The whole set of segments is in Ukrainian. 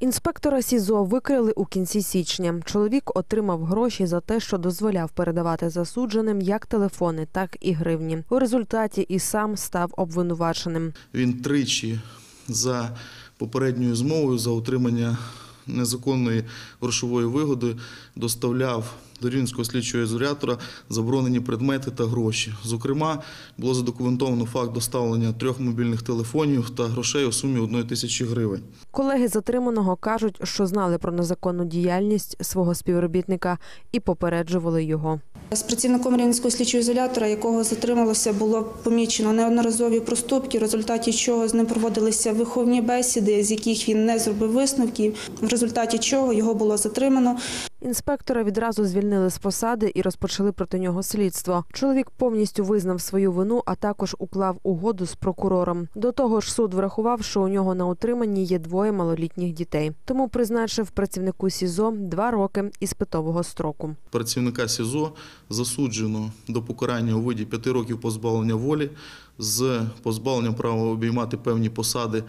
Інспектора СІЗО викрили у кінці січня. Чоловік отримав гроші за те, що дозволяв передавати засудженим як телефони, так і гривні. У результаті і сам став обвинуваченим. Він тричі за попередньою змовою за отримання незаконної грошової вигоди доставляв до Рівненського слідчого ізолятора заборонені предмети та гроші. Зокрема, було задокументовано факт доставлення трьох мобільних телефонів та грошей у сумі одної тисячі гривень. Колеги затриманого кажуть, що знали про незаконну діяльність свого співробітника і попереджували його. З працівником Рівненського слідчого ізолятора, якого затрималося, було помічено неодноразові проступки, в результаті чого з ним проводилися виховні бесіди, з яких він не зробив висновків, в результаті чого його було затримано. Інспектора відразу звільнили з посади і розпочали проти нього слідство. Чоловік повністю визнав свою вину, а також уклав угоду з прокурором. До того ж, суд врахував, що у нього на утриманні є двоє малолітніх дітей. Тому призначив працівнику СІЗО два роки іспитового строку. Працівника СІЗО засуджено до покарання у виді п'яти років позбавлення волі з позбавленням права обіймати певні посади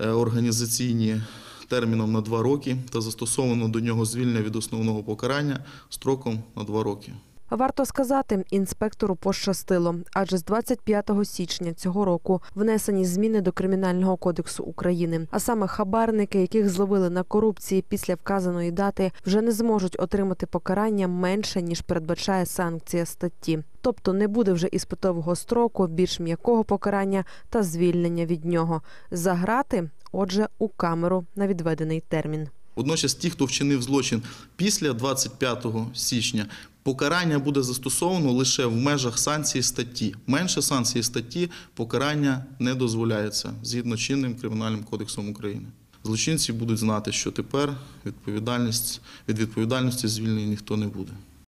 е, організаційні терміном на два роки та застосовано до нього звільнення від основного покарання строком на два роки. Варто сказати, інспектору пощастило, адже з 25 січня цього року внесені зміни до кримінального кодексу України. А саме хабарники, яких зловили на корупції після вказаної дати, вже не зможуть отримати покарання менше ніж передбачає санкція статті. Тобто не буде вже іспитового строку, більш м'якого покарання та звільнення від нього. Заграти, отже, у камеру на відведений термін. Водночас, ті, хто вчинив злочин після 25 січня, покарання буде застосовано лише в межах санкції статті. Менше санкції статті покарання не дозволяється згідно чинним кримінальним кодексом України. Злочинці будуть знати, що тепер відповідальність від відповідальності звільнений ніхто не буде.